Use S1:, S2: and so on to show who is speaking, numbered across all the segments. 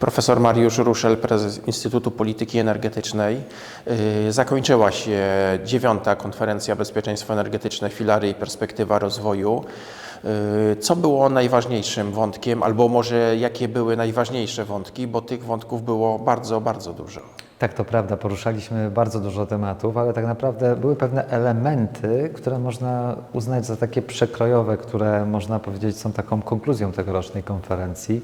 S1: Profesor Mariusz Ruszel, prezes Instytutu Polityki Energetycznej. Yy, Zakończyła się dziewiąta konferencja bezpieczeństwa energetyczne, filary i perspektywa rozwoju. Yy, Co było najważniejszym wątkiem, albo może jakie były najważniejsze wątki, bo tych wątków było bardzo, bardzo dużo.
S2: Tak, to prawda, poruszaliśmy bardzo dużo tematów, ale tak naprawdę były pewne elementy, które można uznać za takie przekrojowe, które można powiedzieć są taką konkluzją tegorocznej konferencji.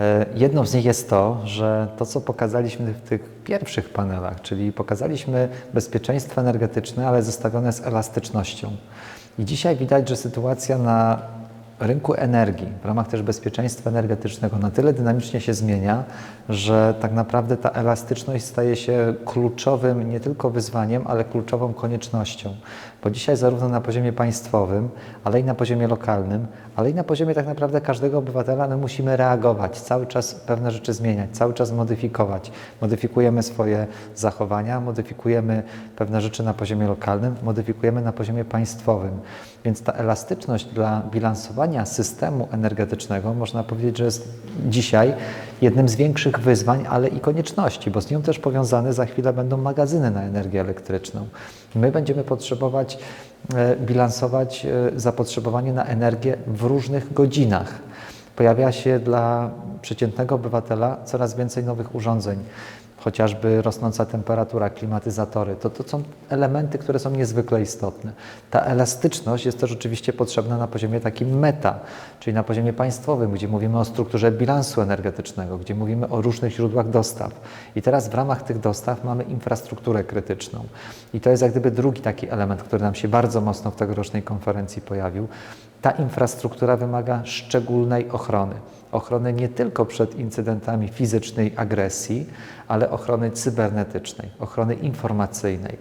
S2: E, Jedną z nich jest to, że to, co pokazaliśmy w tych pierwszych panelach, czyli pokazaliśmy bezpieczeństwo energetyczne, ale zestawione z elastycznością. I dzisiaj widać, że sytuacja na rynku energii, w ramach też bezpieczeństwa energetycznego na tyle dynamicznie się zmienia, że tak naprawdę ta elastyczność staje się kluczowym nie tylko wyzwaniem, ale kluczową koniecznością. Bo dzisiaj zarówno na poziomie państwowym, ale i na poziomie lokalnym, ale i na poziomie tak naprawdę każdego obywatela my musimy reagować, cały czas pewne rzeczy zmieniać, cały czas modyfikować. Modyfikujemy swoje zachowania, modyfikujemy pewne rzeczy na poziomie lokalnym, modyfikujemy na poziomie państwowym. Więc ta elastyczność dla bilansowania systemu energetycznego można powiedzieć, że jest dzisiaj jednym z większych wyzwań, ale i konieczności, bo z nią też powiązane za chwilę będą magazyny na energię elektryczną. My będziemy potrzebować e, bilansować e, zapotrzebowanie na energię w różnych godzinach. Pojawia się dla przeciętnego obywatela coraz więcej nowych urządzeń chociażby rosnąca temperatura, klimatyzatory, to, to są elementy, które są niezwykle istotne. Ta elastyczność jest też oczywiście potrzebna na poziomie takim meta, czyli na poziomie państwowym, gdzie mówimy o strukturze bilansu energetycznego, gdzie mówimy o różnych źródłach dostaw. I teraz w ramach tych dostaw mamy infrastrukturę krytyczną. I to jest jak gdyby drugi taki element, który nam się bardzo mocno w tegorocznej konferencji pojawił. Ta infrastruktura wymaga szczególnej ochrony ochrony nie tylko przed incydentami fizycznej agresji, ale ochrony cybernetycznej, ochrony informacyjnej.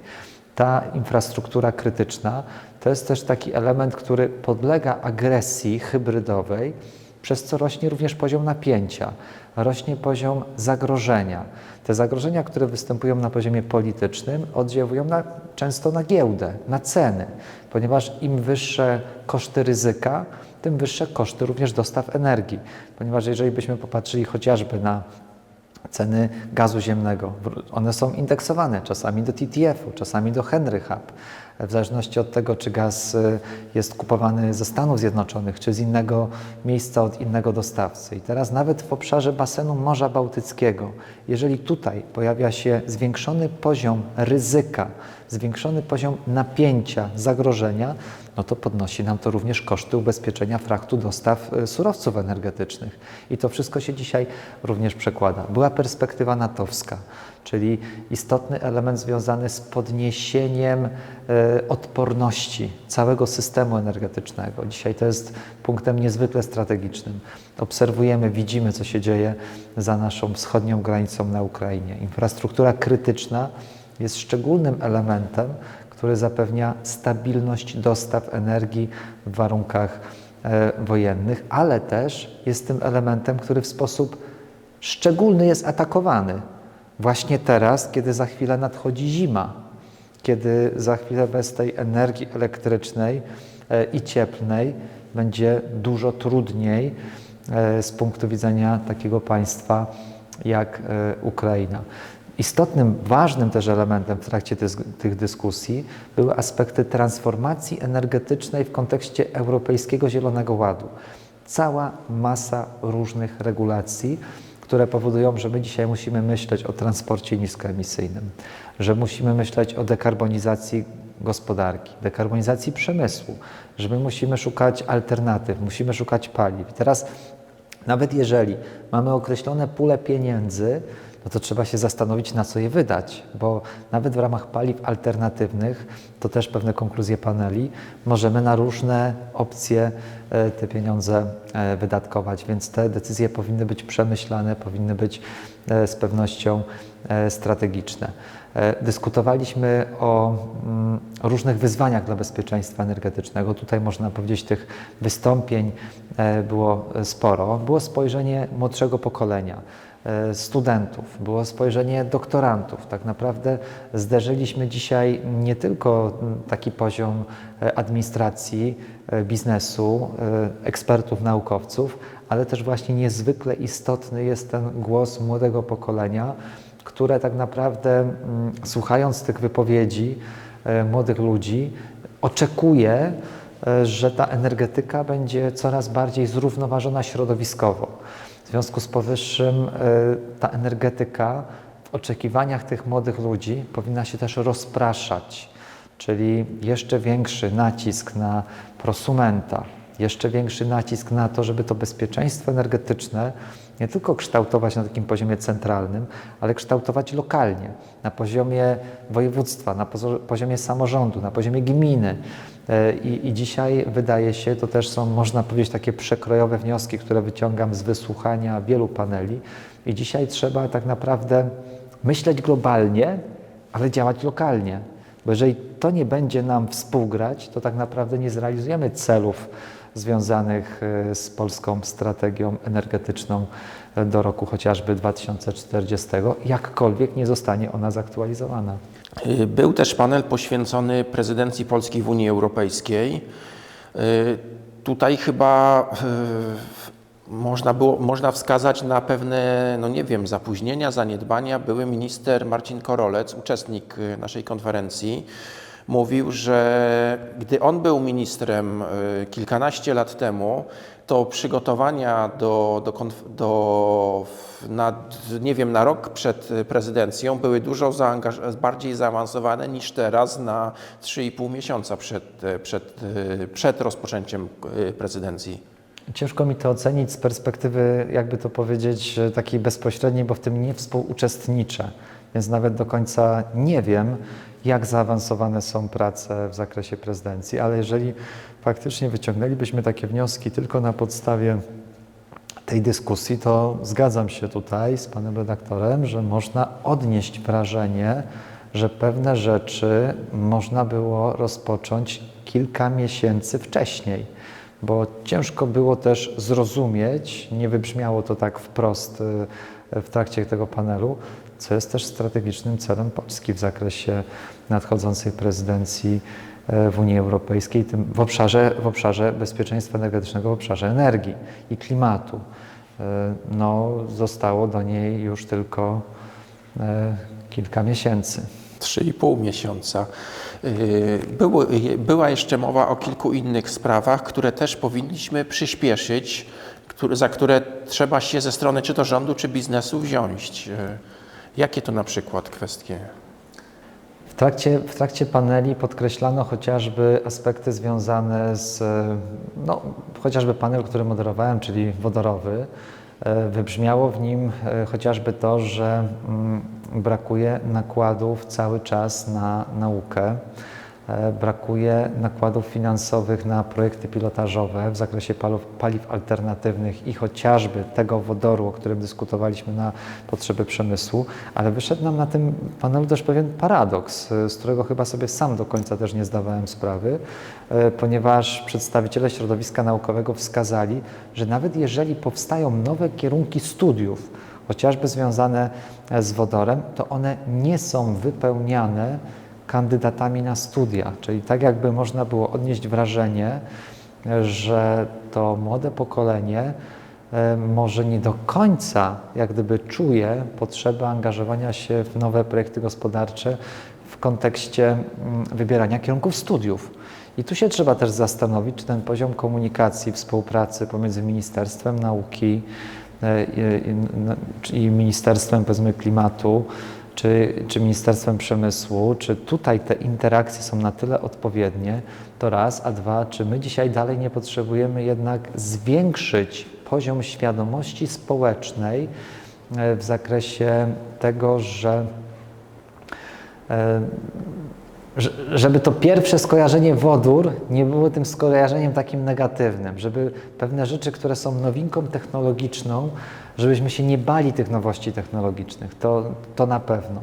S2: Ta infrastruktura krytyczna to jest też taki element, który podlega agresji hybrydowej, przez co rośnie również poziom napięcia, rośnie poziom zagrożenia. Te zagrożenia, które występują na poziomie politycznym, oddziałują na, często na giełdę, na ceny, ponieważ im wyższe koszty ryzyka, tym wyższe koszty również dostaw energii. Ponieważ jeżeli byśmy popatrzyli chociażby na ceny gazu ziemnego, one są indeksowane czasami do TTF-u, czasami do Henry Hub, w zależności od tego, czy gaz y, jest kupowany ze Stanów Zjednoczonych, czy z innego miejsca od innego dostawcy. I teraz nawet w obszarze basenu Morza Bałtyckiego, jeżeli tutaj pojawia się zwiększony poziom ryzyka, zwiększony poziom napięcia, zagrożenia, no to podnosi nam to również koszty ubezpieczenia fraktu dostaw y, surowców energetycznych. I to wszystko się dzisiaj również przekłada. Była perspektywa natowska, czyli istotny element związany z podniesieniem y, odporności całego systemu energetycznego. Dzisiaj to jest punktem niezwykle strategicznym. Obserwujemy, widzimy, co się dzieje za naszą wschodnią granicą na Ukrainie. Infrastruktura krytyczna jest szczególnym elementem, który zapewnia stabilność dostaw energii w warunkach e, wojennych, ale też jest tym elementem, który w sposób szczególny jest atakowany. Właśnie teraz, kiedy za chwilę nadchodzi zima, kiedy za chwilę bez tej energii elektrycznej e, i cieplnej będzie dużo trudniej e, z punktu widzenia takiego państwa jak Ukraina. Istotnym, ważnym też elementem w trakcie tych dyskusji były aspekty transformacji energetycznej w kontekście Europejskiego Zielonego Ładu. Cała masa różnych regulacji, które powodują, że my dzisiaj musimy myśleć o transporcie niskoemisyjnym, że musimy myśleć o dekarbonizacji gospodarki, dekarbonizacji przemysłu, że my musimy szukać alternatyw, musimy szukać paliw. I teraz nawet jeżeli mamy określone pule pieniędzy, no to trzeba się zastanowić, na co je wydać, bo nawet w ramach paliw alternatywnych, to też pewne konkluzje paneli, możemy na różne opcje e, te pieniądze e, wydatkować, więc te decyzje powinny być przemyślane, powinny być e, z pewnością strategiczne. Dyskutowaliśmy o mm, różnych wyzwaniach dla bezpieczeństwa energetycznego. Tutaj można powiedzieć, tych wystąpień było sporo. Było spojrzenie młodszego pokolenia studentów, było spojrzenie doktorantów. Tak naprawdę zderzyliśmy dzisiaj nie tylko taki poziom administracji, biznesu, ekspertów, naukowców, ale też właśnie niezwykle istotny jest ten głos młodego pokolenia, które tak naprawdę, mm, słuchając tych wypowiedzi e, młodych ludzi, oczekuje, e, że ta energetyka będzie coraz bardziej zrównoważona środowiskowo. W związku z powyższym e, ta energetyka w oczekiwaniach tych młodych ludzi powinna się też rozpraszać, czyli jeszcze większy nacisk na prosumenta, jeszcze większy nacisk na to, żeby to bezpieczeństwo energetyczne nie tylko kształtować na takim poziomie centralnym, ale kształtować lokalnie, na poziomie województwa, na poziomie samorządu, na poziomie gminy. E, I, I dzisiaj wydaje się, to też są, można powiedzieć, takie przekrojowe wnioski, które wyciągam z wysłuchania wielu paneli. I dzisiaj trzeba tak naprawdę myśleć globalnie, ale działać lokalnie. Bo jeżeli to nie będzie nam współgrać, to tak naprawdę nie zrealizujemy celów związanych e, z polską strategią energetyczną e, do roku chociażby 2040, jakkolwiek nie zostanie ona zaktualizowana.
S1: Y, Był też panel poświęcony prezydencji Polski w Unii Europejskiej. Y, Tutaj chyba można, było, można wskazać na pewne, no nie wiem, zapóźnienia, zaniedbania. Były minister Marcin Korolec, uczestnik naszej konferencji, mówił, że gdy on był ministrem y, kilkanaście lat temu, to przygotowania do, do, do na, nie wiem, na rok przed y, prezydencją były dużo bardziej zaawansowane niż teraz na 3,5 miesiąca przed, y, przed, przed rozpoczęciem prezydencji.
S2: Ciężko mi to ocenić z perspektywy, jakby to powiedzieć, e, takiej bezpośredniej, bo w tym nie współuczestniczę, więc nawet do końca nie wiem, jak zaawansowane są prace w zakresie prezydencji, ale jeżeli faktycznie wyciągnęlibyśmy takie wnioski tylko na podstawie tej dyskusji, to zgadzam się tutaj z panem redaktorem, że można odnieść wrażenie, że pewne rzeczy można było rozpocząć kilka miesięcy wcześniej, bo ciężko było też zrozumieć, nie wybrzmiało to tak wprost y, w trakcie tego panelu, co jest też strategicznym celem Polski w zakresie nadchodzącej prezydencji e, w Unii Europejskiej, tym w obszarze, w obszarze bezpieczeństwa energetycznego, w obszarze energii i klimatu. E, No, zostało do niej już tylko e, kilka miesięcy.
S1: 3,5 miesiąca. Y, Było, y, była jeszcze mowa o kilku innych sprawach, które też powinniśmy przyspieszyć, za które trzeba się ze strony czy to rządu, czy biznesu wziąć. Jakie to na przykład kwestie?
S2: W trakcie, w trakcie paneli podkreślano chociażby aspekty związane z, no, chociażby panel, który moderowałem, czyli wodorowy. E, Wybrzmiało w nim e, chociażby to, że mm, brakuje nakładów cały czas na naukę. E, Brakuje nakładów finansowych na projekty pilotażowe w zakresie paliw, paliw alternatywnych i chociażby tego wodoru, o którym dyskutowaliśmy na potrzeby przemysłu, ale wyszedł nam na tym panelu też pewien paradoks, e, z którego chyba sobie sam do końca też nie zdawałem sprawy, e, ponieważ przedstawiciele środowiska naukowego wskazali, że nawet jeżeli powstają nowe kierunki studiów, chociażby związane z wodorem, to one nie są wypełniane kandydatami na studia. Czyli tak jakby można było odnieść wrażenie, że to młode pokolenie e, może nie do końca jak gdyby czuje potrzebę angażowania się w nowe projekty gospodarcze w kontekście mm, wybierania kierunków studiów. I tu się trzeba też zastanowić, czy ten poziom komunikacji, współpracy pomiędzy Ministerstwem Nauki e, i, Ministerstwem powiedzmy klimatu, czy, czy Ministerstwem Przemysłu, czy tutaj te interakcje są na tyle odpowiednie, to raz, a dwa, czy my dzisiaj dalej nie potrzebujemy jednak zwiększyć poziom świadomości społecznej e, w zakresie tego, e, że- żeby to pierwsze skojarzenie wodór nie było tym skojarzeniem takim negatywnym, żeby pewne rzeczy, które są nowinką technologiczną, żebyśmy się nie bali tych nowości technologicznych, to, to na pewno.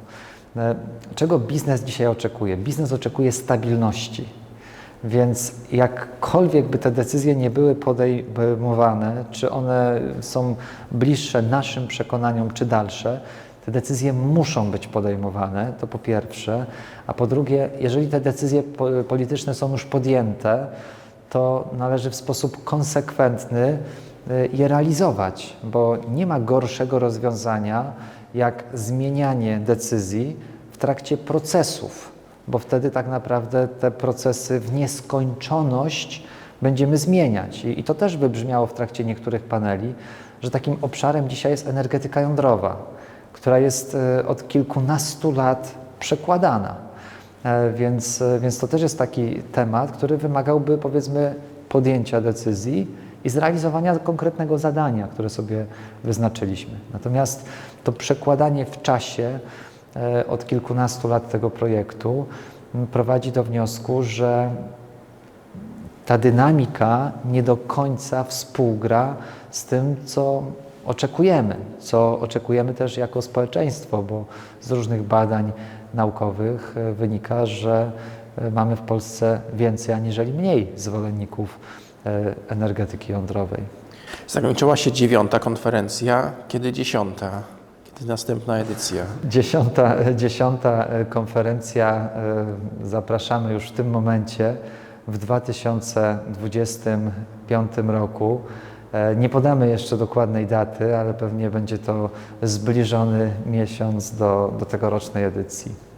S2: E, Czego biznes dzisiaj oczekuje? Biznes oczekuje stabilności. Więc jakkolwiek by te decyzje nie były podejmowane, czy one są bliższe naszym przekonaniom, czy dalsze, te decyzje muszą być podejmowane, to po pierwsze. A po drugie, jeżeli te decyzje po- polityczne są już podjęte, to należy w sposób konsekwentny je realizować, bo nie ma gorszego rozwiązania jak zmienianie decyzji w trakcie procesów, bo wtedy tak naprawdę te procesy w nieskończoność będziemy zmieniać. I, to też wybrzmiało w trakcie niektórych paneli, że takim obszarem dzisiaj jest energetyka jądrowa, która jest e, od kilkunastu lat przekładana. E, Więc, e, więc to też jest taki temat, który wymagałby powiedzmy podjęcia decyzji i zrealizowania konkretnego zadania, które sobie wyznaczyliśmy. Natomiast to przekładanie w czasie e, od kilkunastu lat tego projektu prowadzi do wniosku, że ta dynamika nie do końca współgra z tym, co oczekujemy, co oczekujemy też jako społeczeństwo, bo z różnych badań naukowych e, wynika, że e, mamy w Polsce więcej aniżeli mniej zwolenników energetyki jądrowej.
S1: Zakończyła się dziewiąta konferencja, kiedy dziesiąta? Kiedy następna edycja?
S2: Dziesiąta, dziesiąta e, konferencja, e, zapraszamy już w tym momencie, w 2025 roku. E, Nie podamy jeszcze dokładnej daty, ale pewnie będzie to zbliżony miesiąc do, do tegorocznej edycji.